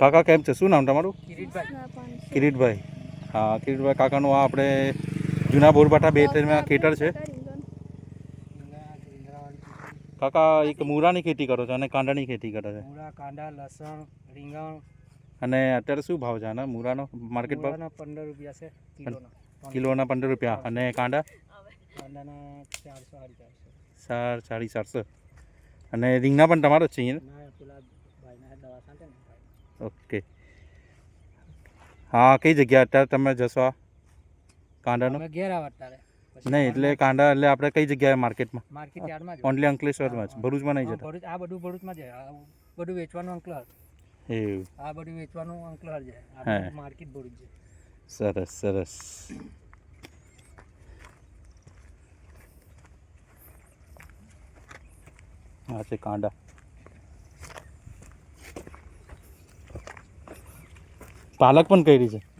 કાકા કેમ છે? શું નામ તમારું? કિરીટભાઈ. હા કિરીટભાઈ કાકાનું આ આપણે જૂના બોરબાટા બે ત્રણમાં ખેતર છે. કાકા એક મૂરાની ખેતી કરો છો અને કાંદાની ખેતી કરો છો? મૂળા કાંડા લસણ રીંગણ. અને અત્યારે શું ભાવ છે આના? મૂરાનો માર્કેટ ભાવ? પંદર રૂપિયા છે કિલોના. પંદર રૂપિયા. અને કાંડા? કાંડાના ચારસો સાડી ચારસો. ચાર સાડી ચારસો. અને રીંગણા પણ તમારો જ છે અહીંયા ઓકે હા કઈ જગ્યા? અત્યારે તમે જશો આ કાંદાનો ઘેર આવા અત્યારે. નહીં એટલે કાંડા એટલે આપણે કઈ જગ્યાએ માર્કેટમાં? માર્કેટ યાર્ડમાં ઓનલી અંકલેશ્વરમાં જ. ભરૂચમાં નહીં જતા? ભરૂચ આ બધું ભરૂચમાં છે બધું વેચવાનું અંકલ એવું. આ બધું વેચવાનું અંકલ જાય માર્કેટ ભરૂચ છે સરસ સરસ. આ છે કાંડા. પાલક પણ કરી છે.